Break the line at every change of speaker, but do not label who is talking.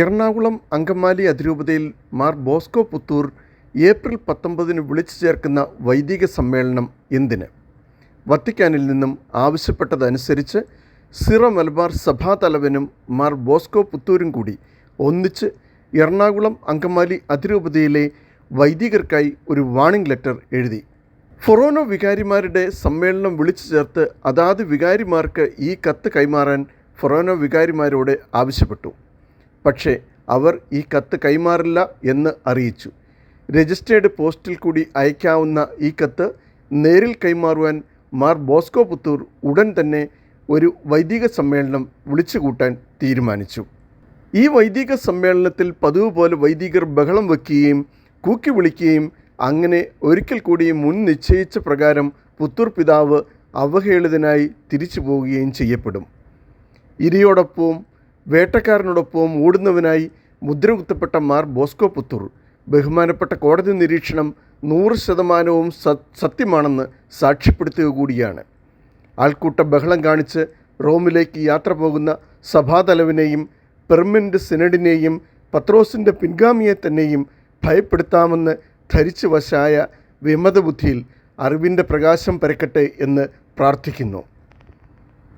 എറണാകുളം അങ്കമാലി അതിരൂപതയിൽ Mar Bosco Puthur April പത്തൊമ്പതിന് വിളിച്ചു ചേർക്കുന്ന വൈദിക സമ്മേളനം എന്തിന്? വത്തിക്കാനിൽ നിന്നും ആവശ്യപ്പെട്ടതനുസരിച്ച് സിറോ മലബാർ സഭാതലവനും മാർ ബോസ്കോ പുത്തൂരും കൂടി ഒന്നിച്ച് എറണാകുളം അങ്കമാലി അതിരൂപതയിലെ വൈദികർക്കായി ഒരു വാണിംഗ് ലെറ്റർ എഴുതി. ഫൊറോനോ വികാരിമാരുടെ സമ്മേളനം വിളിച്ചു ചേർത്ത് അതാത് വികാരിമാർക്ക് ഈ കത്ത് കൈമാറാൻ ഫൊറോനോ വികാരിമാരോട് ആവശ്യപ്പെട്ടു. പക്ഷേ അവർ ഈ കത്ത് കൈമാറില്ല എന്ന് അറിയിച്ചു. രജിസ്റ്റേർഡ് പോസ്റ്റിൽ കൂടി അയക്കാവുന്ന ഈ കത്ത് നേരിൽ കൈമാറുവാൻ മാർ ബോസ്കോ പുത്തൂർ ഉടൻ തന്നെ ഒരു വൈദിക സമ്മേളനം വിളിച്ചുകൂട്ടാൻ തീരുമാനിച്ചു. ഈ വൈദിക സമ്മേളനത്തിൽ പതിവ് പോലെ വൈദികർ ബഹളം വയ്ക്കുകയും കൂക്കി വിളിക്കുകയും അങ്ങനെ ഒരിക്കൽ കൂടി മുൻ നിശ്ചയിച്ച പ്രകാരം പുത്തൂർ പിതാവ് അവഹേളിതനായി തിരിച്ചു പോവുകയും ചെയ്യപ്പെടും. ഇരയോടൊപ്പവും വേട്ടക്കാരനോടൊപ്പവും ഓടുന്നവനായി മുദ്രകുത്തപ്പെട്ട മാർ ബോസ്കോ പുത്തൂർ. ബഹുമാനപ്പെട്ട കോടതി നിരീക്ഷണം നൂറ് ശതമാനവും സത്യമാണെന്ന് സാക്ഷ്യപ്പെടുത്തുക കൂടിയാണ്. ആൾക്കൂട്ട ബഹളം കാണിച്ച് റോമിലേക്ക് യാത്ര പോകുന്ന സഭാതലവിനെയും പെർമനന്റ് സിനഡിനെയും പത്രോസിന്റെ പിൻഗാമിയെ തന്നെയും ഭയപ്പെടുത്താമെന്ന് ധരിച്ചു വശായ വിമതബുദ്ധിയിൽ അറിവിന്റെ പ്രകാശം പരക്കട്ടെ എന്ന് പ്രാർത്ഥിക്കുന്നു.